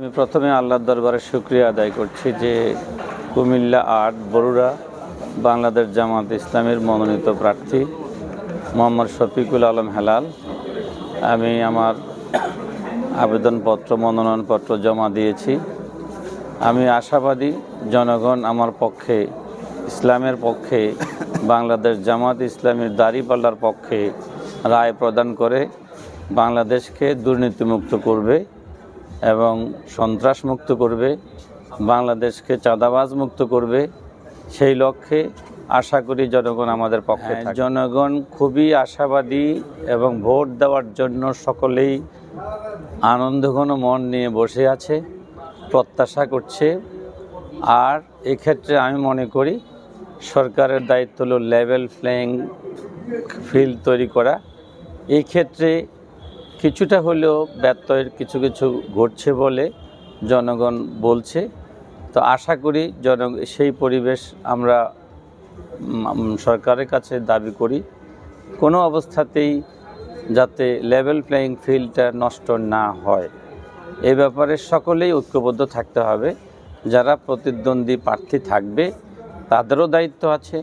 আমি প্রথমে আল্লাহর দরবারে শুক্রিয়া আদায় করছি যে কুমিল্লা আট, বরুড়া, বাংলাদেশ জামাত ইসলামের মনোনীত প্রার্থী মোহাম্মদ শফিকুল আলম হেলাল। আমি আমার আবেদনপত্র, মনোনয়নপত্র জমা দিয়েছি। আমি আশাবাদী জনগণ আমার পক্ষে, ইসলামের পক্ষে, বাংলাদেশ জামাত ইসলামের দাড়িপাল্লার পক্ষে রায় প্রদান করে বাংলাদেশকে দুর্নীতিমুক্ত করবে। এবং সন্ত্রাস মুক্ত করবে বাংলাদেশকে চাঁদাবাজ মুক্ত করবে সেই লক্ষ্যে আশা করি জনগণ আমাদের পক্ষে জনগণ খুবই আশাবাদী এবং ভোট দেওয়ার জন্য সকলেই আনন্দঘন মন নিয়ে বসে আছে প্রত্যাশা করছে। আর এক্ষেত্রে আমি মনে করি সরকারের দায়িত্ব হলো লেভেল প্লেয়িং ফিল্ড তৈরি করা। এই ক্ষেত্রে কিছুটা হলেও ব্যত্যয়ের কিছু কিছু ঘটছে বলে জনগণ বলছে। তো আশা করি জন সেই পরিবেশ আমরা সরকারের কাছে দাবি করি। কোনো অবস্থাতেই যাতে লেভেল প্লেয়িং ফিল্ডটা নষ্ট না হয়। এ ব্যাপারে সকলেই ঐক্যবদ্ধ থাকতে হবে। যারা প্রতিদ্বন্দ্বী প্রার্থী থাকবে, তাদেরও দায়িত্ব আছে,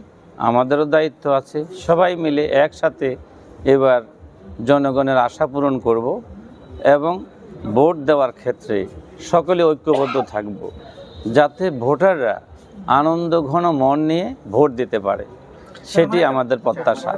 আমাদেরও দায়িত্ব আছে। সবাই মিলে একসাথে এবার জনগণের আশা পূরণ করব এবং ভোট দেওয়ার ক্ষেত্রে সকলে ঐক্যবদ্ধ থাকব যাতে ভোটাররা আনন্দ ঘন মন নিয়ে ভোট দিতে পারে। সেটি আমাদের প্রত্যাশা।